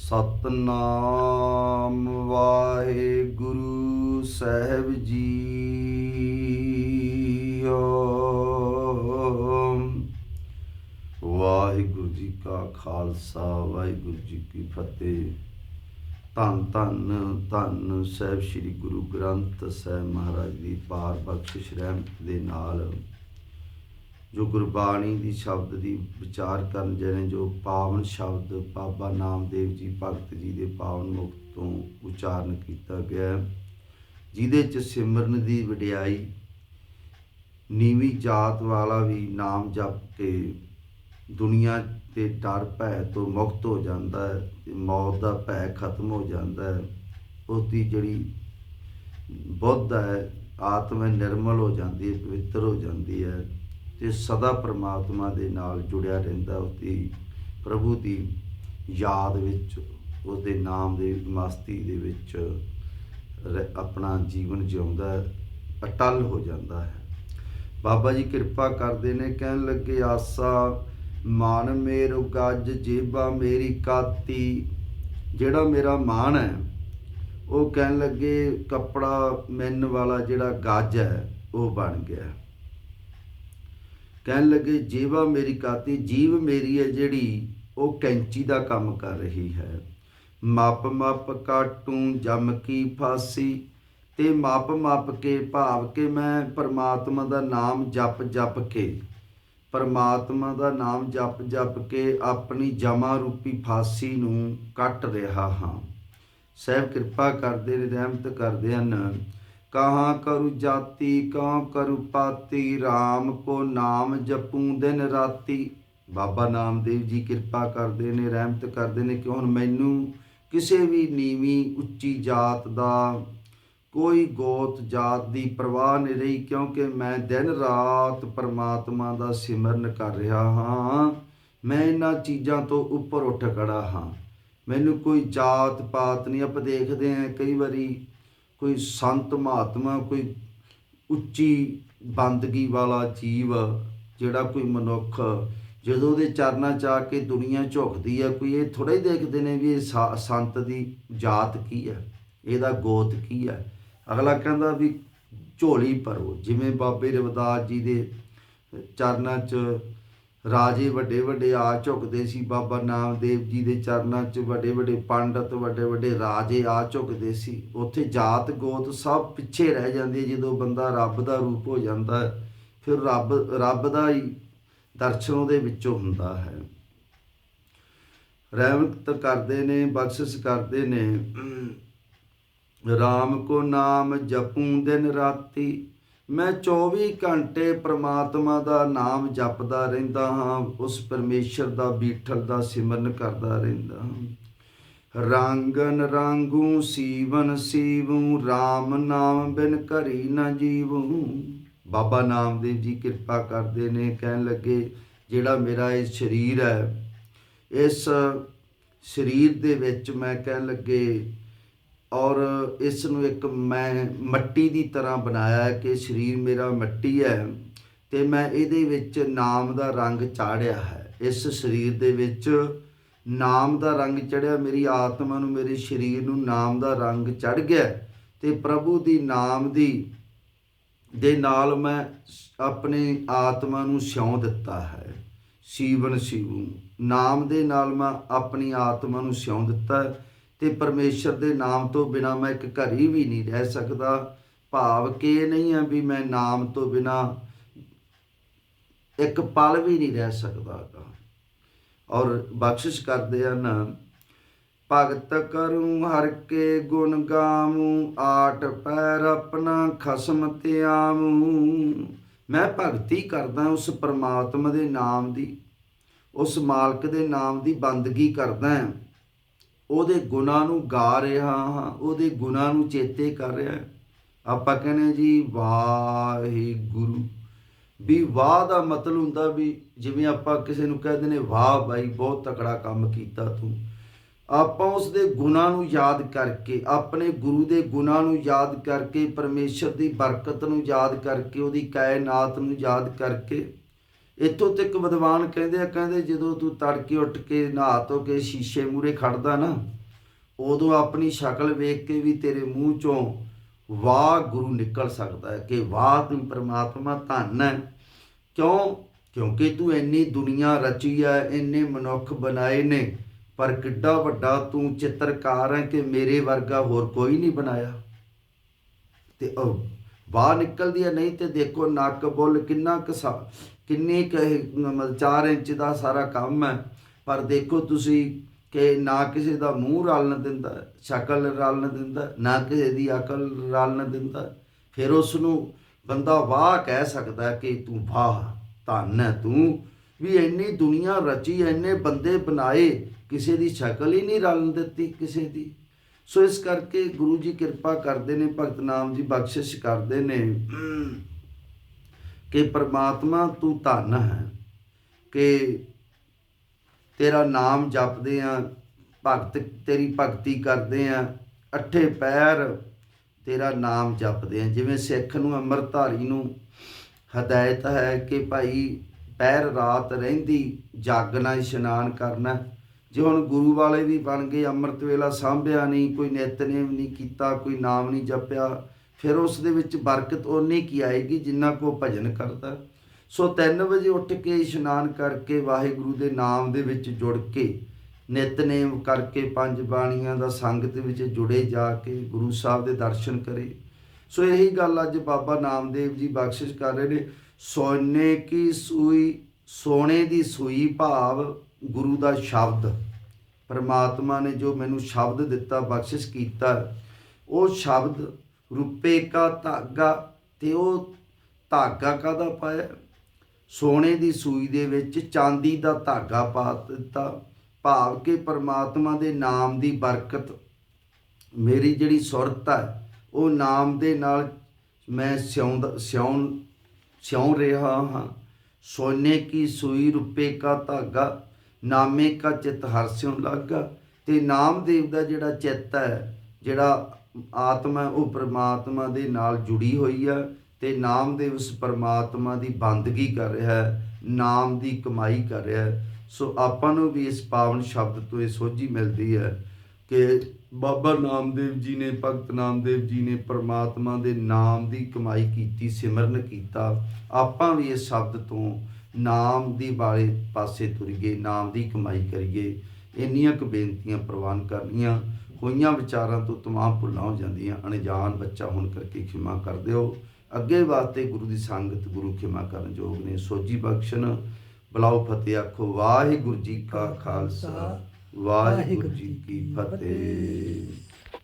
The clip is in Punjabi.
ਸਤਨਾਮ ਵਾਹਿਗੁਰੂ ਸਾਹਿਬ ਜੀਓ। ਵਾਹਿਗੁਰੂ ਜੀ ਕਾ ਖਾਲਸਾ, ਵਾਹਿਗੁਰੂ ਜੀ ਕੀ ਫਤਿਹ। ਧੰਨ ਧੰਨ ਧੰਨ ਸਾਹਿਬ ਸ੍ਰੀ ਗੁਰੂ ਗ੍ਰੰਥ ਸਾਹਿਬ ਮਹਾਰਾਜ ਦੀ ਪਾਰ ਬਖਸ਼ਿਸ਼ ਰਹਿਮਤ ਦੇ ਨਾਲ ਜੋ ਗੁਰਬਾਣੀ ਦੀ ਸ਼ਬਦ ਦੀ ਵਿਚਾਰ ਕਰਨ ਜਿਹਨੇ ਜੋ ਪਾਵਨ ਸ਼ਬਦ ਬਾਬਾ ਨਾਮਦੇਵ ਜੀ, ਭਗਤ ਜੀ ਦੇ ਪਾਵਨ ਮੁਖ ਤੋਂ ਉਚਾਰਨ ਕੀਤਾ ਗਿਆ ਜਿਹਦੇ ਚ ਸਿਮਰਨ ਦੀ ਵਡਿਆਈ ਨੀਵੀਂ ਜਾਤ ਵਾਲਾ ਵੀ ਨਾਮ ਜਪ ਕੇ ਦੁਨੀਆ ਦੇ ਡਰ ਭੈ ਤੋਂ ਮੁਕਤ ਹੋ ਜਾਂਦਾ ਹੈ ਤੇ ਮੌਤ ਦਾ ਭੈ ਖਤਮ ਹੋ ਜਾਂਦਾ ਹੈ ਉਹਦੀ ਜਿਹੜੀ ਬੁੱਧ ਹੈ, ਆਤਮਾ ਨਿਰਮਲ ਹੋ ਜਾਂਦੀ ਹੈ, ਪਵਿੱਤਰ ਹੋ ਜਾਂਦੀ ਹੈ। ਤੇ ਸਦਾ ਪ੍ਰਮਾਤਮਾ ਦੇ ਨਾਲ ਜੁੜਿਆ ਰਹਿੰਦਾ ਉਹਦੀ ਪ੍ਰਭੂ ਦੀ ਯਾਦ ਵਿੱਚ ਉਸਦੇ ਨਾਮ ਦੇ ਮਸਤੀ ਦੇ ਵਿੱਚ ਰ- ਆਪਣਾ ਜੀਵਨ ਜਿਉਂਦਾ ਹੈ, ਅਟਲ ਹੋ ਜਾਂਦਾ ਹੈ। ਬਾਬਾ ਜੀ ਕਿਰਪਾ ਕਰਦੇ ਨੇ ਕਹਿਣ ਲੱਗੇ ਆਸਾ ਮਨ ਮੇਰੋ ਗੱਜ ਜੇਬਾ ਮੇਰੀ ਕਾਤੀ। ਜਿਹੜਾ ਮੇਰਾ ਮਾਨ ਹੈ ਉਹ ਕਹਿਣ ਲੱਗੇ ਕੱਪੜਾ ਮੈਨ ਵਾਲਾ ਜਿਹੜਾ ਗੱਜ ਹੈ ਉਹ ਬਣ ਗਿਆ ਕਹਿਣ ਲੱਗੇ ਜੀਵਾ ਮੇਰੀ ਕਾਤੀ ਜੀਵ ਮੇਰੀ ਹੈ ਜਿਹੜੀ ਉਹ ਕੈਂਚੀ ਦਾ ਕੰਮ ਕਰ ਰਹੀ ਹੈ। ਮਾਪ ਮੱਪ ਕਾਟੂ ਜਮ ਕੀ ਫਾਸੀ, ਤੇ ਮਾਪ ਮਾਪ ਕੇ ਭਾਵ ਕੇ ਮੈਂ ਪਰਮਾਤਮਾ ਦਾ ਨਾਮ ਜਪ ਜਪ ਕੇ, ਪਰਮਾਤਮਾ ਦਾ ਨਾਮ ਜਪ ਜਪ ਕੇ ਆਪਣੀ ਜਮਾ ਰੂਪੀ ਫਾਸੀ ਨੂੰ ਕੱਟ ਰਿਹਾ ਹਾਂ। ਸਹਿਬ ਕਿਰਪਾ ਕਰਦੇ ਨੇ, ਰਹਿਮਤ ਕਰਦੇ ਹਨ। ਕਹਾਂ ਕਰੂ ਜਾਤੀ, ਕਹਾਂ ਕਰੂ ਪਾਤੀ RAM ਕੋ ਨਾਮ ਜਪੂੰ ਦਿਨ ਰਾਤੀ। ਬਾਬਾ ਨਾਮਦੇਵ ਜੀ ਕਿਰਪਾ ਕਰਦੇ ਨੇ, ਰਹਿਮਤ ਕਰਦੇ ਨੇ ਕਿ ਹੁਣ ਮੈਨੂੰ ਕਿਸੇ ਵੀ ਨੀਵੀਂ ਉੱਚੀ ਜਾਤ ਦਾ ਕੋਈ ਗੋਤ ਜਾਤ ਦੀ ਪਰਵਾਹ ਨਹੀਂ ਰਹੀ, ਕਿਉਂਕਿ ਮੈਂ ਦਿਨ ਰਾਤ ਪਰਮਾਤਮਾ ਦਾ ਸਿਮਰਨ ਕਰ ਰਿਹਾ ਹਾਂ। ਮੈਂ ਇਹਨਾਂ ਚੀਜ਼ਾਂ ਤੋਂ ਉੱਪਰ ਉੱਠ ਖੜਾ ਹਾਂ। ਮੈਨੂੰ ਕੋਈ ਜਾਤ ਪਾਤ ਨਹੀਂ, ਆਪਾਂ ਦੇਖਦੇ ਹਾਂ ਕਈ ਵਾਰੀ ਕੋਈ ਸੰਤ ਮਹਾਤਮਾ, ਕੋਈ ਉੱਚੀ ਬੰਦਗੀ ਵਾਲਾ ਜੀਵ ਜਿਹੜਾ ਕੋਈ ਮਨੁੱਖ ਜਦੋਂ ਉਹਦੇ ਚਰਨਾਂ 'ਚ ਆ ਕੇ ਦੁਨੀਆ ਝੁਕਦੀ ਹੈ ਕੋਈ ਇਹ ਥੋੜਾ ਹੀ ਦੇਖਦੇ ਨੇ ਵੀ ਇਹ ਸਾ- ਸੰਤ ਦੀ ਜਾਤ ਕੀ ਹੈ ਇਹਦਾ ਗੋਤ ਕੀ ਹੈ ਅਗਲਾ ਕਹਿੰਦਾ ਵੀ ਝੋਲੀ ਭਰੋ, ਜਿਵੇਂ ਬਾਬੇ ਰਵਿਦਾਸ ਜੀ ਦੇ ਚਰਨਾਂ 'ਚ ਰਾਜੇ ਵੱਡੇ ਵੱਡੇ ਆ ਝੁਕਦੇ ਸੀ, ਬਾਬਾ ਨਾਮਦੇਵ ਜੀ ਦੇ ਚਰਨਾਂ 'ਚ ਵੱਡੇ ਵੱਡੇ ਪੰਡਤ, ਵੱਡੇ ਵੱਡੇ ਰਾਜੇ ਆ ਝੁਕਦੇ ਸੀ। ਉੱਥੇ ਜਾਤ ਗੋਤ ਸਭ ਪਿੱਛੇ ਰਹਿ ਜਾਂਦੀ ਹੈ, ਜਦੋਂ ਬੰਦਾ ਰੱਬ ਦਾ ਰੂਪ ਹੋ ਜਾਂਦਾ ਫਿਰ ਰੱਬ ਰੱਬ ਦਾ ਹੀ ਦਰਸ਼ਨ ਉਹਦੇ ਵਿੱਚੋਂ ਹੁੰਦਾ ਹੈ। ਰਹਿਮਤ ਕਰਦੇ ਨੇ, ਬਖਸ਼ਿਸ਼ ਕਰਦੇ ਨੇ। RAM ਕੋ ਨਾਮ ਜਪੂੰ ਦਿਨ ਰਾਤੀ ਮੈਂ 24 ਘੰਟੇ ਪ੍ਰਮਾਤਮਾ ਦਾ ਨਾਮ ਜਪਦਾ ਰਹਿੰਦਾ ਹਾਂ, ਉਸ ਪਰਮੇਸ਼ਰ ਦਾ ਬੀਠਲ ਦਾ ਸਿਮਰਨ ਕਰਦਾ ਰਹਿੰਦਾ ਹਾਂ। ਰਾਂਗਨ ਰਾਂਗੂ ਸੀਵਨ ਸੀਵੂ RAM ਨਾਮ ਬਿਨ ਘਰੀ ਨਾ ਜੀਵੂ। ਬਾਬਾ ਨਾਮਦੇਵ ਜੀ ਕਿਰਪਾ ਕਰਦੇ ਨੇ, ਕਹਿਣ ਲੱਗੇ, ਜਿਹੜਾ ਮੇਰਾ ਇਹ ਸਰੀਰ ਹੈ, ਇਸ ਸਰੀਰ ਦੇ ਵਿੱਚ ਮੈਂ ਕਹਿਣ ਲੱਗੇ ਔਰ ਇਸ ਨੂੰ ਇੱਕ ਮੈਂ ਮੱਟੀ ਦੀ ਤਰ੍ਹਾਂ ਬਣਾਇਆ ਹੈ ਕਿ ਸਰੀਰ ਮੇਰਾ ਮੱਟੀ ਹੈ ਤੇ ਮੈਂ ਇਹਦੇ ਵਿੱਚ ਨਾਮ ਦਾ ਰੰਗ ਚਾੜਿਆ ਹੈ। ਇਸ ਸਰੀਰ ਦੇ ਵਿੱਚ ਨਾਮ ਦਾ ਰੰਗ ਚੜਿਆ, ਮੇਰੀ ਆਤਮਾ ਨੂੰ, ਮੇਰੇ ਸਰੀਰ ਨੂੰ ਨਾਮ ਦਾ ਰੰਗ ਚੜ ਗਿਆ ਤੇ ਪ੍ਰਭੂ ਦੀ ਨਾਮ ਦੀ, ਦੇ ਨਾਲ ਮੈਂ ਆਪਣੇ ਆਤਮਾ ਨੂੰ ਸਿਉਂ ਦਿੱਤਾ ਹੈ। ਸੀਵਨ ਸੀਵੂ। ਨਾਮ ਦੇ ਨਾਲ ਮੈਂ ਆਪਣੀ ਆਤਮਾ ਨੂੰ ਸਿਉਂ ਦਿੱਤਾ ਹੈ। ਤੇ ਪਰਮੇਸ਼ਰ ਦੇ ਨਾਮ ਤੋਂ ਬਿਨਾ ਮੈਂ ਇੱਕ ਘੜੀ ਵੀ ਨਹੀਂ ਰਹਿ ਸਕਦਾ। ਭਾਵ ਕਿ ਇਹ ਨਹੀਂ ਹੈ ਵੀ ਮੈਂ ਨਾਮ ਤੋਂ ਬਿਨਾ ਇੱਕ ਪਲ ਵੀ ਨਹੀਂ ਰਹਿ ਸਕਦਾ ਗਾ। ਔਰ ਬਖਸ਼ਿਸ਼ ਕਰਦੇ ਹਨ, ਭਗਤ ਕਰੂੰ ਹਰ ਕੇ ਗੁਣ ਗਾਵੂੰ, ਆਟ ਪੈਰ ਆਪਣਾ ਖਸਮ ਧਿਆਵੂੰ। ਮੈਂ ਭਗਤੀ ਕਰਦਾ ਉਸ ਪਰਮਾਤਮਾ ਦੇ ਨਾਮ ਦੀ, ਉਸ ਮਾਲਕ ਦੇ ਨਾਮ ਦੀ ਬੰਦਗੀ ਕਰਦਾ ਹਾਂ। ਉਹਦੇ ਗੁਣਾਂ ਨੂੰ ਗਾ ਰਿਹਾ ਹਾਂ, ਉਹਦੇ ਗੁਣਾਂ ਨੂੰ ਚੇਤੇ ਕਰ ਰਿਹਾ ਆਪਾਂ ਕਹਿੰਦੇ ਜੀ, ਵਾਹਿਗੁਰੂ। ਵੀ ਵਾਹ ਦਾ ਮਤਲਬ ਹੁੰਦਾ ਵੀ ਜਿਵੇਂ ਆਪਾਂ ਕਿਸੇ ਨੂੰ ਕਹਿੰਦੇ ਨੇ ਵਾਹ ਬਾਈ, ਬਹੁਤ ਤਕੜਾ ਕੰਮ ਕੀਤਾ ਤੂੰ। ਆਪਾਂ ਉਸ ਦੇ ਗੁਣਾਂ ਨੂੰ ਯਾਦ ਕਰਕੇ, ਆਪਣੇ ਗੁਰੂ ਦੇ ਗੁਣਾਂ ਨੂੰ ਯਾਦ ਕਰਕੇ, ਪਰਮੇਸ਼ਰ ਦੀ ਬਰਕਤ ਨੂੰ ਯਾਦ ਕਰਕੇ, ਉਹਦੀ ਕਾਇਨਾਤ ਨੂੰ ਯਾਦ ਕਰਕੇ ਇੱਥੋਂ ਤੱਕ ਵਿਦਵਾਨ ਕਹਿੰਦੇ ਆ, ਕਹਿੰਦੇ ਜਦੋਂ ਤੂੰ ਤੜਕੇ ਉੱਠ ਕੇ ਨਹਾ ਧੋ ਕੇ ਸ਼ੀਸ਼ੇ ਮੂਰੇ ਖੜਦਾ ਨਾ, ਉਦੋਂ ਆਪਣੀ ਸ਼ਕਲ ਵੇਖ ਕੇ ਵੀ ਤੇਰੇ ਮੂੰਹ ਚੋਂ ਵਾਹ ਗੁਰੂ ਨਿਕਲ ਸਕਦਾ ਹੈ ਕਿ ਵਾਹ ਤੂੰ ਪ੍ਰਮਾਤਮਾ ਧੰਨ ਹੈ। ਕਿਉਂ? ਕਿਉਂਕਿ ਤੂੰ ਇੰਨੀ ਦੁਨੀਆ ਰਚੀ ਹੈ ਇੰਨੇ ਮਨੁੱਖ ਬਣਾਏ ਨੇ, ਪਰ ਕਿੱਡਾ ਵੱਡਾ ਤੂੰ ਚਿੱਤਰਕਾਰ ਹੈ ਕਿ ਮੇਰੇ ਵਰਗਾ ਹੋਰ ਕੋਈ ਨਹੀਂ ਬਣਾਇਆ। ਤੇ ਉਹ ਬਾਹਰ ਨਿਕਲਦੀ ਹੈ ਨਹੀਂ ਤੇ ਦੇਖੋ ਨੱਕ ਬੁੱਲ ਕਿੰਨਾ ਕਸਾ ਕਿੰਨੀ ਕੁ ਮਤਲਬ 4 ਇੰਚ ਦਾ ਸਾਰਾ ਕੰਮ ਹੈ, ਪਰ ਦੇਖੋ ਤੁਸੀਂ ਕਿ ਨਾ ਕਿਸੇ ਦਾ ਮੂੰਹ ਰਲਣ ਦਿੰਦਾ, ਸ਼ਕਲ ਰਲਣ ਦਿੰਦਾ, ਨਾ ਕਿਸੇ ਦੀ ਅਕਲ ਰਲਣ ਦਿੰਦਾ, ਫਿਰ ਉਸ ਨੂੰ ਬੰਦਾ ਵਾਹ ਕਹਿ ਸਕਦਾ ਕਿ ਤੂੰ ਵਾਹ, ਧੰਨ ਹੈ ਤੂੰ, ਵੀ ਇੰਨੀ ਦੁਨੀਆ ਰਚੀ, ਇੰਨੇ ਬੰਦੇ ਬਣਾਏ, ਕਿਸੇ ਦੀ ਸ਼ਕਲ ਹੀ ਨਹੀਂ ਰਲਣ ਦਿੱਤੀ ਕਿਸੇ ਦੀ। ਸੋ ਇਸ ਕਰਕੇ ਗੁਰੂ ਜੀ ਕਿਰਪਾ ਕਰਦੇ ਨੇ, ਭਗਤ ਨਾਮ ਜੀ ਬਖਸ਼ਿਸ਼ ਕਰਦੇ ਨੇ। ਕਿ ਪ੍ਰਮਾਤਮਾ ਤੂੰ ਧੰਨ ਹੈ ਕਿ ਤੇਰਾ ਨਾਮ ਜਪਦੇ ਆ, ਭਗਤ, ਤੇਰੀ ਭਗਤੀ ਕਰਦੇ ਆ, ਅੱਠੇ ਪੈਰ ਤੇਰਾ ਨਾਮ ਜਪਦੇ ਆ। ਜਿਵੇਂ ਸਿੱਖ ਨੂੰ ਅੰਮ੍ਰਿਤਧਾਰੀ ਨੂੰ ਹਦਾਇਤ ਹੈ ਕਿ ਭਾਈ ਪੈਰ ਰਾਤ ਰਹਿੰਦੀ ਜਾਗਣਾ ਇਸ਼ਨਾਨ ਕਰਨਾ। ਜੇ ਹੁਣ ਗੁਰੂ ਵਾਲੇ ਵੀ ਬਣ ਗਏ, ਅੰਮ੍ਰਿਤ ਵੇਲਾ ਸਾਂਭਿਆ ਨਹੀਂ, ਕੋਈ ਨਿਤਨੇਮ ਨਹੀਂ ਕੀਤਾ, ਕੋਈ ਨਾਮ ਨਹੀਂ ਜਪਿਆ ਫਿਰ ਉਸ ਦੇ ਵਿੱਚ ਬਰਕਤ ਓਨੀ ਕੀ ਆਏਗੀ, ਜਿੰਨਾ ਕੋ ਭਜਨ ਕਰਦਾ। ਸੋ 3 ਵਜੇ ਉੱਠ ਕੇ ਇਸ਼ਨਾਨ ਕਰਕੇ ਵਾਹਿਗੁਰੂ ਦੇ ਨਾਮ ਦੇ ਵਿੱਚ ਜੁੜ ਕੇ, ਨਿਤਨੇਮ ਕਰਕੇ ਪੰਜ ਬਾਣੀਆਂ ਦਾ ਸੰਗਤ ਵਿੱਚ ਜੁੜੇ ਜਾ ਕੇ ਗੁਰੂ ਸਾਹਿਬ ਦੇ ਦਰਸ਼ਨ ਕਰੇ। ਸੋ ਇਹੀ ਗੱਲ ਅੱਜ ਬਾਬਾ ਨਾਮਦੇਵ ਜੀ ਬਖਸ਼ਿਸ਼ ਕਰ ਰਹੇ ਨੇ। ਸੋਨੇ ਕੀ ਸੂਈ, ਸੋਨੇ ਦੀ ਸੂਈ ਭਾਵ ਗੁਰੂ ਦਾ ਸ਼ਬਦ। ਪਰਮਾਤਮਾ ਨੇ ਜੋ ਮੈਨੂੰ ਸ਼ਬਦ ਦਿੱਤਾ, ਬਖਸ਼ਿਸ਼ ਕੀਤਾ, ਉਹ ਸ਼ਬਦ ਰੁਪਏ ਕਾ ਧਾਗਾ, ਤੇ ਉਹ ਧਾਗਾ ਕਾਦਾ ਪਾਇਆ? ਸੋਨੇ ਦੀ ਸੂਈ ਦੇ ਵਿੱਚ ਚਾਂਦੀ ਦਾ ਧਾਗਾ ਪਾ ਦਿੱਤਾ। ਭਾਵ ਕਿ ਪਰਮਾਤਮਾ ਦੇ ਨਾਮ ਦੀ ਬਰਕਤ ਮੇਰੀ ਜਿਹੜੀ ਸੁਰਤ ਹੈ, ਉਹ ਨਾਮ ਦੇ ਨਾਲ ਮੈਂ ਸਿਉਂ ਸਿਉਂ ਸਿਉਂ ਰਿਹਾ ਹਾਂ। ਸੋਨੇ ਕੀ ਸੂਈ ਰੁਪਏ ਕਾ ਧਾਗਾ, ਨਾਮੇ ਕਾ ਚਿਤ ਹਰਸਿਉ ਲਾਗਾ। ਤੇ ਨਾਮਦੇਵ ਦਾ ਜਿਹੜਾ ਚਿੱਤ ਹੈ, ਜਿਹੜਾ ਆਤਮਾ ਉਹ ਪਰਮਾਤਮਾ ਦੇ ਨਾਲ ਜੁੜੀ ਹੋਈ ਹੈ ਤੇ ਨਾਮਦੇਵ ਉਸ ਪਰਮਾਤਮਾ ਦੀ ਬੰਦਗੀ ਕਰ ਰਿਹਾ ਹੈ, ਨਾਮ ਦੀ ਕਮਾਈ ਕਰ ਰਿਹਾ ਹੈ। ਸੋ ਆਪਾਂ ਨੂੰ ਵੀ ਇਸ ਪਾਵਨ ਸ਼ਬਦ ਤੋਂ ਇਹ ਸੋਝੀ ਮਿਲਦੀ ਹੈ ਕਿ ਬਾਬਾ ਨਾਮਦੇਵ ਜੀ ਨੇ, ਭਗਤ ਨਾਮਦੇਵ ਜੀ ਨੇ ਪਰਮਾਤਮਾ ਦੇ ਨਾਮ ਦੀ ਕਮਾਈ ਕੀਤੀ, ਸਿਮਰਨ ਕੀਤਾ। ਆਪਾਂ ਵੀ ਇਸ ਸ਼ਬਦ ਤੋਂ ਨਾਮ ਦੀ ਵਾਲੇ ਪਾਸੇ ਤੁਰੀਏ, ਨਾਮ ਦੀ ਕਮਾਈ ਕਰੀਏ। ਇੰਨੀਆਂ ਕੁ ਬੇਨਤੀਆਂ ਪ੍ਰਵਾਨ ਕਰਨੀਆਂ। ਹੋਈਆਂ ਵਿਚਾਰਾਂ ਤੋਂ ਤਮਾਮ ਭੁੱਲਾਂ ਹੋ ਜਾਂਦੀਆਂ ਅਣਜਾਣ ਬੱਚਾ ਹੋਣ ਕਰਕੇ ਖਿਮਾ ਕਰ ਦਿਓ। ਅੱਗੇ ਵਾਸਤੇ ਗੁਰੂ ਦੀ ਸੰਗਤ ਗੁਰੂ ਖਿਮਾ ਕਰਨ ਯੋਗ ਨੇ। ਸੋਜੀ ਬਖਸ਼ਣ ਬਲਾਉ ਫਤਿਹ ਆਖੋ। ਵਾਹਿਗੁਰੂ ਜੀ ਕਾ ਖਾਲਸਾ। ਵਾਹਿਗੁਰੂ ਜੀ ਕੀ ਫਤਿਹ।